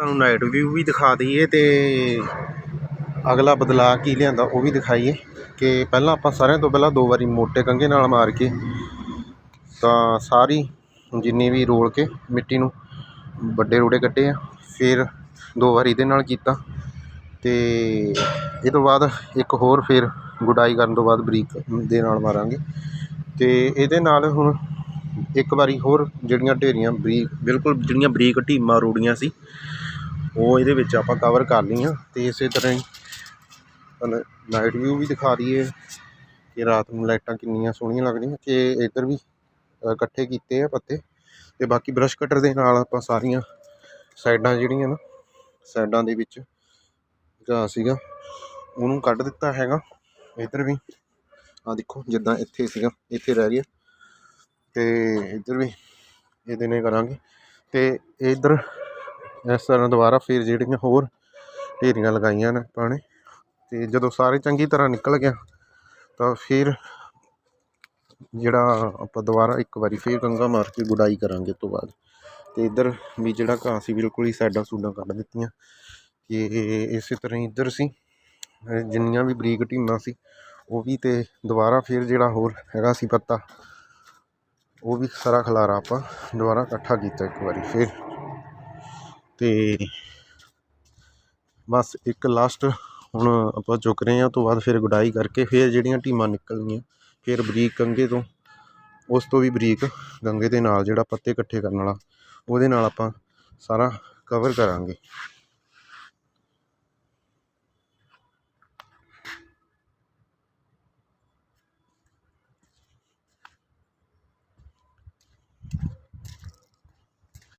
ਤੁਹਾਨੂੰ night view ਵੀ ਦਿਖਾ ਦਈਏ ਤੇ ਅਗਲਾ ਬਦਲਾਅ ਕੀ ਲਿਆਂਦਾ ਉਹ ਵੀ ਦਿਖਾਈਏ ਕਿ ਪਹਿਲਾਂ ਆਪਾਂ ਸਾਰਿਆਂ ਤੋਂ ਪਹਿਲਾਂ ਦੋ ਵਾਰੀ ਮੋਟੇ ਕੰਘੇ ਨਾਲ ਮਾਰ ਕੇ ਤਾਂ ਸਾਰੀ ਜਿੰਨੀ ਵੀ ਰੋਲ ਕੇ ਮਿੱਟੀ ਨੂੰ ਵੱਡੇ ਰੋੜੇ ਕੱਢੇ ਆ, ਫਿਰ ਦੋ ਵਾਰੀ ਇਹਦੇ ਨਾਲ ਕੀਤਾ ਤੇ ਇਹ ਤੋਂ ਬਾਅਦ ਇੱਕ ਹੋਰ ਫਿਰ ਗੁਡਾਈ ਕਰਨ ਤੋਂ ਬਾਅਦ ਬਰੀਕ ਦੇ ਨਾਲ ਮਾਰਾਂਗੇ ਤੇ ਇਹਦੇ ਨਾਲ ਹੁਣ ਇੱਕ ਵਾਰੀ ਹੋਰ ਜਿਹੜੀਆਂ ਢੇਰੀਆਂ ਬਰੀਕ, ਬਿਲਕੁਲ ਜਿਹੜੀਆਂ ਬਰੀਕ ਢੀਮਾਂ ਰੂੜੀਆਂ ਸੀ ਉਹ ਇਹਦੇ ਵਿੱਚ ਆਪਾਂ ਕਵਰ ਕਰ ਲਈਆਂ ਤੇ ਇਸੇ ਤਰ੍ਹਾਂ ਹੀ ਤੁਹਾਨੂੰ ਨਾਈਟ ਵਿਊ ਵੀ ਦਿਖਾ ਦਈਏ ਕਿ ਰਾਤ ਨੂੰ ਲਾਈਟਾਂ ਕਿੰਨੀਆਂ ਸੋਹਣੀਆਂ ਲੱਗਦੀਆਂ ਕਿ ਇੱਧਰ ਵੀ ਇਕੱਠੇ ਕੀਤੇ ਆ ਪੱਤੇ ਤੇ ਬਾਕੀ ਬਰਸ਼ ਕਟਰ ਦੇ ਨਾਲ ਆਪਾਂ ਸਾਰੀਆਂ ਸਾਈਡਾਂ ਜਿਹੜੀਆਂ ਨਾ, ਸਾਈਡਾਂ ਦੇ ਵਿੱਚ ਘਾਹ ਸੀਗਾ, ਉਹਨੂੰ ਕੱਢ ਦਿੱਤਾ ਹੈਗਾ। ਇੱਧਰ ਵੀ ਆ ਦੇਖੋ ਜਿੱਦਾਂ ਇੱਥੇ ਸੀਗਾ, ਇੱਥੇ ਰਹਿ ਗਿਆ ਤੇ ਇੱਧਰ ਵੀ ਇਹਦੇ ਨੇ ਕਰਾਂਗੇ। ਤੇ ਇੱਧਰ ਇਸ ਤਰ੍ਹਾਂ ਦੁਬਾਰਾ ਫਿਰ ਜਿਹੜੀਆਂ ਹੋਰ ਢੇਰੀਆਂ ਲਗਾਈਆਂ ਨੇ ਆਪਾਂ ਨੇ ਤੇ ਜਦੋਂ ਸਾਰੇ ਚੰਗੀ ਤਰ੍ਹਾਂ ਨਿਕਲ ਗਿਆ, ਤਾਂ ਫਿਰ ਜਿਹੜਾ ਆਪਾਂ ਦੁਬਾਰਾ ਇੱਕ ਵਾਰੀ ਫਿਰ ਗੰਗਾ ਮਾਰ ਕੇ ਗੁਡਾਈ ਕਰਾਂਗੇ ਤੋਂ ਬਾਅਦ। ਤੇ ਇੱਧਰ ਵੀ ਜਿਹੜਾ ਘਾਹ ਸੀ, ਬਿਲਕੁਲ ਹੀ ਸਾਈਡਾਂ ਸੂਡਾਂ ਕੱਢ ਦਿੱਤੀਆਂ। ਕਿ ਇਸੇ ਤਰ੍ਹਾਂ ਹੀ ਇੱਧਰ ਸੀ, ਜਿੰਨੀਆਂ ਵੀ ਬਰੀਕ ਢੀਮਾਂ ਸੀ, ਉਹ ਵੀ ਤੇ ਦੁਬਾਰਾ ਫਿਰ ਜਿਹੜਾ ਹੋਰ ਹੈਗਾ ਸੀ ਪੱਤਾ, ਉਹ ਵੀ ਸਾਰਾ ਖਲਾਰਾ ਆਪਾਂ ਦੁਬਾਰਾ ਇਕੱਠਾ ਕੀਤਾ ਇੱਕ ਵਾਰੀ ਫਿਰ। ਤੇ ਬਸ ਇੱਕ ਲਾਸਟ ਹੁਣ ਆਪਾਂ ਚੁੱਕ ਰਹੇ ਹਾਂ, ਉਹ ਤੋਂ ਬਾਅਦ ਫਿਰ ਗੁਡਾਈ ਕਰਕੇ ਫਿਰ ਜਿਹੜੀਆਂ ਟੀਮਾਂ ਨਿਕਲਣੀਆਂ, ਫਿਰ ਬਰੀਕ ਕੰਘੇ ਤੋਂ, ਉਸ ਤੋਂ ਵੀ ਬਰੀਕ ਗੰਗੇ ਦੇ ਨਾਲ ਜਿਹੜਾ ਪੱਤੇ ਇਕੱਠੇ ਕਰਨ ਵਾਲਾ, ਉਹਦੇ ਨਾਲ ਆਪਾਂ ਸਾਰਾ ਕਵਰ ਕਰਾਂਗੇ।